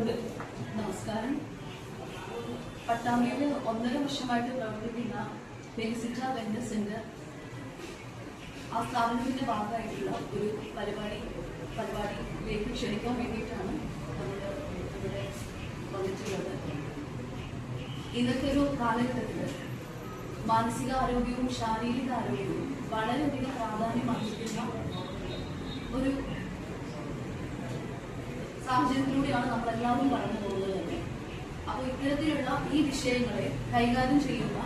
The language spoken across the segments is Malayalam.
നമസ്കാരം. പട്ടാമ്പിയിൽ ഒന്നര വർഷമായിട്ട് പ്രവർത്തിക്കുന്ന ബേസിറ്റ വെൽനസ് സെന്റർ ആ സ്ഥാപനത്തിന്റെ ഭാഗമായിട്ടുള്ള ഒരു പരിപാടി പരിപാടിയിലേക്ക് ക്ഷണിക്കാൻ വേണ്ടിയിട്ടാണ് നമ്മൾ ഇവിടെ വന്നിട്ടുള്ളത്. ഇന്നത്തെ ഒരു കാലഘട്ടത്തിൽ മാനസിക ആരോഗ്യവും ശാരീരിക ആരോഗ്യവും വളരെയധികം പ്രാധാന്യം അർഹിക്കുന്ന ഒരു സാഹചര്യത്തിലൂടെയാണ് നമ്മളെല്ലാവരും പറഞ്ഞു പോകുന്നത് തന്നെ. അപ്പോൾ ഇത്തരത്തിലുള്ള ഈ വിഷയങ്ങളെ കൈകാര്യം ചെയ്യുന്ന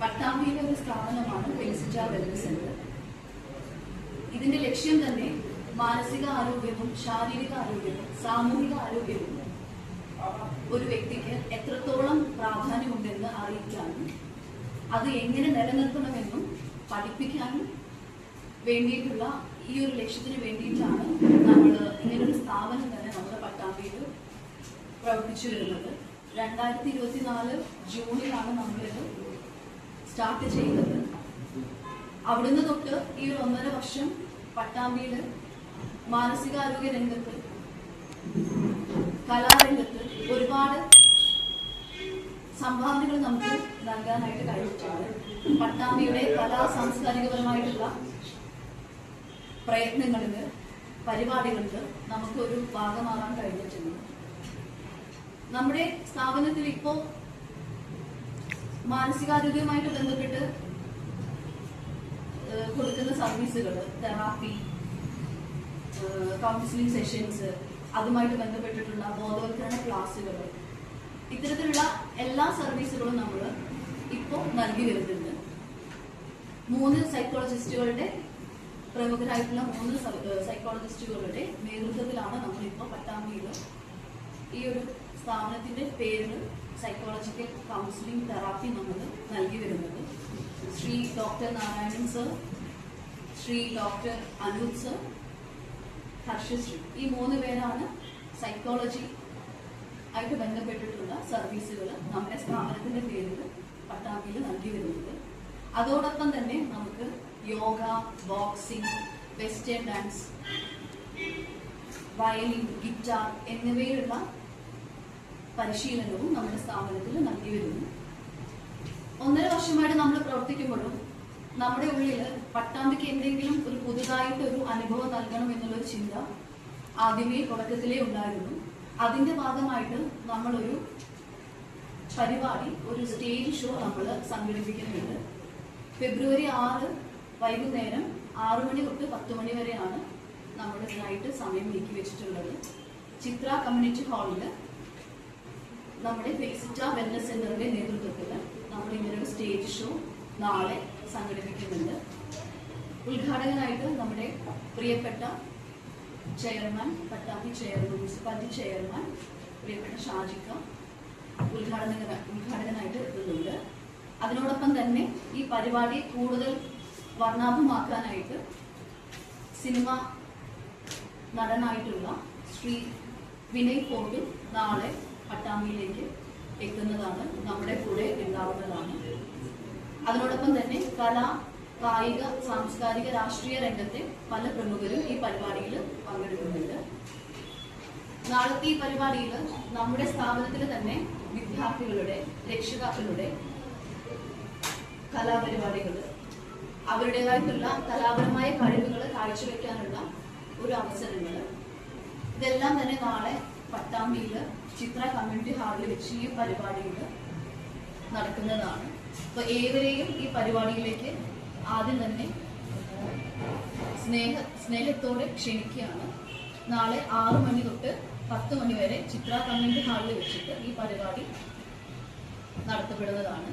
പട്ടാമ്പിയിലെ ഒരു സ്ഥാപനമാണ് ഫെലിസിറ്റ വെൽനസ് സെന്റർ. ഇതിന്റെ ലക്ഷ്യം തന്നെ മാനസിക ആരോഗ്യവും ശാരീരിക ആരോഗ്യവും സാമൂഹിക ആരോഗ്യവും ഒരു വ്യക്തിക്ക് എത്രത്തോളം പ്രാധാന്യമുണ്ടെന്ന് അറിയിക്കാനും അത് എങ്ങനെ നിലനിർത്തണമെന്നും പഠിപ്പിക്കാനും വേണ്ടിയിട്ടുള്ള ഈ ഒരു ലക്ഷ്യത്തിന് വേണ്ടിയിട്ടാണ് സ്ഥാപനം തന്നെ നമ്മുടെ പട്ടാമ്പിയിൽ പ്രവർത്തിച്ചു വരുന്നത്. രണ്ടായിരത്തി ഇരുപത്തിനാല് ജൂണിലാണ് നമ്മളിത് സ്റ്റാർട്ട് ചെയ്തത് അവിടുന്ന് തൊട്ട് ഈ ഒരു ഒന്നര വർഷം പട്ടാമ്പിയിൽ മാനസികാരോഗ്യ രംഗത്ത് കലാരംഗത്ത് ഒരുപാട് സംഭാവനകൾ നമുക്ക് നൽകാനായിട്ട് കഴിഞ്ഞിട്ടുണ്ട്. പട്ടാമ്പിയുടെ കലാ സാംസ്കാരികപരമായിട്ടുള്ള പ്രയത്നങ്ങളിൽ പരിപാടികൾക്ക് നമുക്ക് ഒരു ഭാഗമാകാൻ കഴിഞ്ഞിട്ടുണ്ട്. നമ്മുടെ സ്ഥാപനത്തിൽ ഇപ്പോൾ മാനസികാരോഗ്യവുമായിട്ട് ബന്ധപ്പെട്ട് കൊടുക്കുന്ന സർവീസുകൾ തെറാപ്പി കൗൺസിലിംഗ് സെഷൻസ് അതുമായിട്ട് ബന്ധപ്പെട്ടിട്ടുള്ള ബോധവൽക്കരണ ക്ലാസ്സുകൾ ഇത്തരത്തിലുള്ള എല്ലാ സർവീസുകളും നമ്മൾ ഇപ്പോൾ നൽകി വരുന്നുണ്ട്. മൂന്ന് സൈക്കോളജിസ്റ്റുകളുടെ പ്രമുഖരായിട്ടുള്ള മൂന്ന് സൈക്കോളജിസ്റ്റുകളുടെ നേതൃത്വത്തിലാണ് നമ്മളിപ്പോൾ പട്ടാമ്പിയിൽ ഈ ഒരു സ്ഥാപനത്തിന്റെ പേര് സൈക്കോളജിക്കൽ കൗൺസിലിംഗ് തെറാപ്പി നമ്മൾ നൽകി വരുന്നത്. Shri doctor Narayanan sir Shri doctor Anoop sir Harshasree. ഈ മൂന്ന് പേരാണ് സൈക്കോളജി ആയിട്ട് ബന്ധപ്പെട്ടിട്ടുള്ള സർവീസുകൾ നമ്മുടെ സ്ഥാപനത്തിന്റെ പേരിൽ പട്ടാമ്പിയിൽ നൽകി വരുന്നത്. അതോടൊപ്പം തന്നെ നമുക്ക് yoga boxing western dance violin guitar എന്നിവയിലുള്ള പരിശീലനവും നമ്മുടെ സ്ഥാപനത്തിൽ നൽകി വരുന്നു. ഒന്നര വർഷമായിട്ട് നമ്മൾ പ്രവർത്തിക്കുമ്പോഴും നമ്മുടെ ഉള്ളിൽ പട്ടാമ്പിക്ക് എന്തെങ്കിലും ഒരു പുതുതായിട്ട് ഒരു അനുഭവം നൽകണം എന്നുള്ളൊരു ചിന്ത ആദ്യമേ തുടക്കത്തിലേ ഉണ്ടായിരുന്നു. അതിന്റെ ഭാഗമായിട്ട് നമ്മളൊരു പരിപാടി ഒരു സ്റ്റേജ് ഷോ നമ്മൾ സംഘടിപ്പിക്കുന്നുണ്ട്. ഫെബ്രുവരി ആറ് വൈകുന്നേരം ആറു മണി തൊട്ട് പത്ത് മണി വരെയാണ് നമ്മൾ ഇതിനായിട്ട് സമയം നീക്കി വെച്ചിട്ടുള്ളത്. ചിത്ര കമ്മ്യൂണിറ്റി ഹാളിൽ നമ്മുടെ ഫേസിറ്റ വെൽനസ് സെന്ററിന്റെ നേതൃത്വത്തിൽ നമ്മൾ ഇങ്ങനെ ഒരു സ്റ്റേജ് ഷോ നാളെ സംഘടിപ്പിക്കുന്നുണ്ട്. ഉദ്ഘാടകനായിട്ട് നമ്മുടെ പ്രിയപ്പെട്ട chairman Pattambi chairman municipality chairman പ്രിയപ്പെട്ട ഷാജിക്ക ഉദ്ഘാടന ഉദ്ഘാടകനായിട്ട് എത്തുന്നുണ്ട്. അതിനോടൊപ്പം തന്നെ ഈ പരിപാടി കൂടുതൽ വർണാഭമാക്കാനായിട്ട് സിനിമ നടനായിട്ടുള്ള ശ്രീ വിനയ് ഫോർട്ടും നാളെ പട്ടാമ്പിയിലേക്ക് എത്തുന്നതാണ് നമ്മുടെ കൂടെ ഉണ്ടാവുന്നതാണ് അതിനോടൊപ്പം തന്നെ കല കായിക സാംസ്കാരിക രാഷ്ട്രീയ രംഗത്തെ പല പ്രമുഖരും ഈ പരിപാടിയിൽ പങ്കെടുക്കുന്നുണ്ട്. നാളത്തെ ഈ പരിപാടിയിൽ നമ്മുടെ സ്ഥാപനത്തിൽ തന്നെ വിദ്യാർത്ഥികളുടെ രക്ഷിതാക്കളുടെ കലാപരിപാടികൾ അവരുടേതായിട്ടുള്ള കലാപരമായ കഴിവുകൾ കാഴ്ചവെക്കാനുള്ള ഒരു അവസരങ്ങൾ ഇതെല്ലാം തന്നെ നാളെ പട്ടാമ്പിയിൽ ചിത്ര കമ്മ്യൂണിറ്റി ഹാളിൽ വെച്ച് ഈ പരിപാടിയിൽ നടക്കുന്നതാണ്. അപ്പൊ ഏവരെയും ഈ പരിപാടിയിലേക്ക് ആദ്യം തന്നെ സ്നേഹ സ്നേഹത്തോടെ ക്ഷണിക്കുകയാണ്. നാളെ ആറു മണി തൊട്ട് പത്ത് മണി വരെ ചിത്ര കമ്മ്യൂണിറ്റി ഹാളിൽ വെച്ചിട്ട് ഈ പരിപാടി നടത്തപ്പെടുന്നതാണ്.